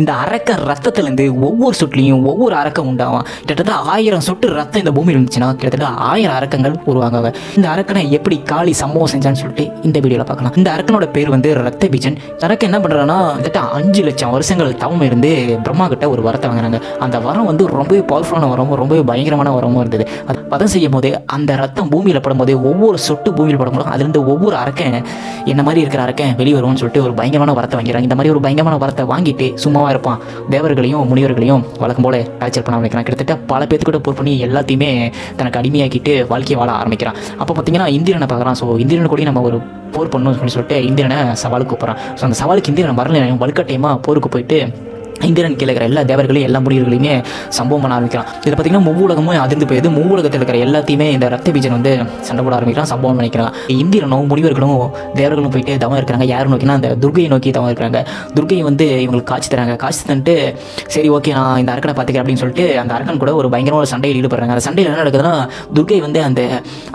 இந்த அரக்க ரத்தத்துலேருந்து ஒவ்வொரு சொட்டுலையும் ஒவ்வொரு அரக்கம் உண்டாகும் கிட்டத்தட்ட ஆயிரம் சொட்டு ரத்தம் இந்த பூமியில் இருந்துச்சுன்னா கிட்டத்தட்ட ஆயிரம் அரக்கங்கள் உருவாங்க இந்த அரக்கனை எப்படி காளி சம்பவம் செஞ்சான்னு சொல்லிட்டு இந்த வீடியோவில் பார்க்கலாம். இந்த அரக்கனோட பேர் வந்து ரத்த பீஜன் அரக்கன் என்ன பண்ணுறான்னா கிட்டத்தட்ட அஞ்சு லட்சம் வருஷங்கள் தவம் இருந்து பிரம்மா கிட்ட ஒரு வரத்தை வாங்குறாங்க. அந்த வரம் வந்து ரொம்பவே பவர்ஃபுல்லான வரம் ரொம்பவே பயங்கரமான வரமும் இருந்தது. அது பதம் செய்யும் போது அந்த ரத்தம் பூமியில் படும்போது ஒவ்வொரு சொட்டு பூமியில் படும்போது அதுலேருந்து ஒவ்வொரு அரக்கன் என்ன மாதிரி இருக்கிற அரக்கன் வெளியே வரும்னு சொல்லிட்டு ஒரு பயங்கரமான வரத்தை வாங்கிறாங்க இந்த மாதிரி ஒரு பயங்கரமான வரத்தை வாங்கிட்டு சும்மா சும்மாவா இருப்பான். தேவர்களையும் முனிவர்களையும் வழக்கம் போல டார்ச்சர் பண்ண ஆரம்பிக்கிறான். கிட்டத்தட்ட பல பேர்த்துக்கூட போர் பண்ணி எல்லாத்தையுமே தனக்கு அடிமையாக்கிட்டு வாழ்க்கையை வாழ ஆரம்பிக்கிறான். அப்போ பார்த்தீங்கன்னா இந்திரனை பார்க்குறான். ஸோ இந்திரனை கூட நம்ம ஒரு போர் பண்ணணும்னு சொல்லி சொல்லிட்டு இந்திரனை சவாலுக்கு கூப்பிட்றான். ஸோ அந்த சவாலுக்கு இந்திரன் வரல வலுக்கட்டாயமாக போருக்கு போயிட்டு இந்திரன் கீழே இருக்கிற எல்லா தேவர்களையும் எல்லா முனிவர்களையுமே சம்பவம் பண்ண ஆரம்பிக்கிறான். இதை பார்த்தீங்கன்னா மூவுலகமும் அதிர்ந்து போயிடுது. மூவுலகத்தில் இருக்கிற எல்லாத்தையுமே இந்த ரத்த பீஜன் வந்து சண்டை போட ஆரம்பிக்கிறான் சம்பவம் நினைக்கிறான் இந்திரனும் முடிவர்களும் தேவர்களும் போயிட்டு தவம் இருக்கிறாங்க. யார் நோக்கினா அந்த துர்கையை நோக்கி தவம் இருக்கிறாங்க. துர்கை வந்து இவங்களுக்கு காட்சி தராங்க. காட்சி தந்துட்டு சரி ஓகே நான் இந்த அரக்கனை பார்த்துக்கிறேன் அப்படின்னு சொல்லிட்டு அந்த அரக்கன் கூட ஒரு பயங்கரமான சண்டையில் ஈடுபடுறாங்க. அந்த சண்டையில் என்ன நடக்குதுன்னா துர்கை வந்து அந்த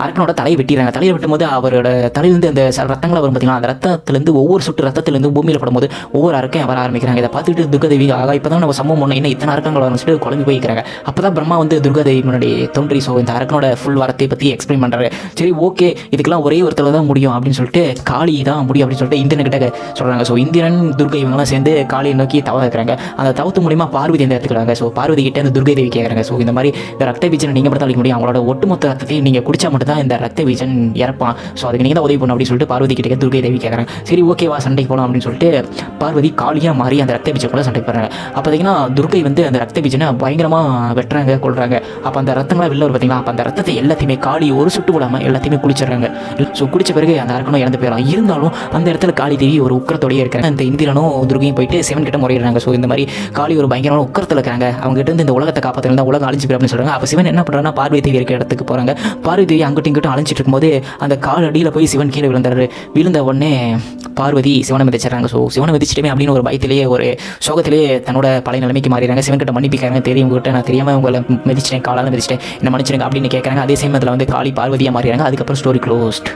அரக்கனோட தலையை வெட்டிடுறாங்க. தலையை வெட்டும்போது அவரோட தலையிலேருந்து அந்த ரத்தங்களை வரும் பார்த்தீங்கன்னா அந்த ரத்தத்துலேருந்து ஒவ்வொரு சுட்டு ரத்தத்துலேருந்து பூமியில் படும்போது ஒவ்வொரு அரக்கையும் வர ஆரம்பிக்கிறாங்க. இதை பார்த்துட்டு துர்கதேவி ஆகா இப்போ தான் நம்ம சம்பவம் ஒன்று என்ன இத்தனை அரக்கங்கள் வரணும் சொல்லிட்டு குழம்பு போய்க்கிறாங்க அப்போ தான் பிரம்மா வந்து துர்காதேவி முன்னாடி தோன்றி ஸோ இந்த அரக்கனோட ஃபுல் வரத்தை பற்றி எக்ஸ்பிளைன் பண்ணுறாரு சரி ஓகே இதுக்கெல்லாம் ஒரே ஒருத்தர் தான் முடியும் அப்படின்னு சொல்லிட்டு காளி தான் முடியும் அப்படின்னு சொல்லிட்டு இந்திரன் கிட்ட சொல்கிறாங்க ஸோ இந்திரன் துர்கை இவங்கெல்லாம் சேர்ந்து காளியை நோக்கி தவ அந்த தவத்து மூலிமா பார்வதி அந்த எடுத்துக்கிறாங்க ஸோ பார்வதி கிட்ட அந்த துர்கை தேவி கேட்குறாங்க ஸோ இந்த மாதிரி இந்த ரத்த பீஜனை நீங்கள் மட்டும் அளிக்க முடியும். அவங்களோட ஒட்டுமொத்த ரத்தத்தையும் நீங்கள் குடிச்சா மட்டும் தான் இந்த ரத்த பீஜன் இறப்பான். ஸோ அதுக்கு நீங்கள் தான் உதவி பண்ணணும் அப்படின்னு சொல்லிட்டு பார்வதி கிட்டே துர்கை தேவி கேட்குறாங்க சரி ஓகேவா சண்டைக்கு போகலாம் அப்படின்னு சொல்லிட்டு பார்வதி காளியாக மாறி அந்த ரத்த பீஜை கூட சண்டைக்கு போகிறாங்க அப்போ பார்த்தீங்கன்னா துர்கை வந்து அந்த ரத்த பீஜனை பயங்கரமாக வெட்டுறாங்க கொள்றாங்க அப்போ அந்த ரத்தங்களாக வெளில வரும் பார்த்தீங்களா அப்போ அந்த ரத்தத்தை எல்லாத்தையுமே காளி ஒரு சுட்டு விடாமல் எல்லாத்தையுமே குளிச்சிடுறாங்க. ஸோ குடிச்ச பிறகு அந்த அரக்கனும் இறந்து போயிடும் இருந்தாலும் அந்த இடத்துல காளி தேவி ஒரு உக்கரத்தோடையே இருக்காங்க. அந்த இந்திரனும் துர்கையும் போயிட்டு சிவன் கிட்ட முறையிடுறாங்க. ஸோ இந்த மாதிரி காளி ஒரு பயங்கரமான உக்கரத்தில் இருக்காங்க. அவங்க கிட்ட இருந்து இந்த உலகத்தை காப்பாற்றலாம் உலகம் அழிஞ்சு போயிடும் அப்படின்னு சொல்றாங்க. அப்போ சிவன் என்ன பண்ணுறாங்கன்னா பார்வதி தேவி இருக்கிற இடத்துக்கு போகிறாங்க பார்வதி தேவி அங்கிட்டும் இங்கிட்டும் அழிஞ்சிட்டு இருக்கும்போது அந்த கால் அடியில் போய் சிவன் கீழே விழுந்தாரு விழுந்த உடனே பார்வதி சிவனை மிதிச்சிடறாங்க. ஸோ சிவனை மிதிச்சிட்டுமே அப்படின்னு ஒரு பயத்திலேயே ஒரு சோகத்திலேயே தன்னோட பழைய நிலைமைக்கு மாறிடுறாங்க. சிவன்கிட்ட மன்னிப்பிக்கிறாங்க தெரியும் கிட்ட நான் தெரியாமல் உங்களை மிதிச்சிட்டேன் காலால் மிதிச்சிட்டேன் என்ன மன்னிச்சிருங்க அப்படின்னு கேட்குறாங்க அதே சமயத்தில் வந்து காளி பார்வதியாக மாறிடுறாங்க. அதுக்கப்புறம் ஸ்டோரி க்ளோஸ்ட்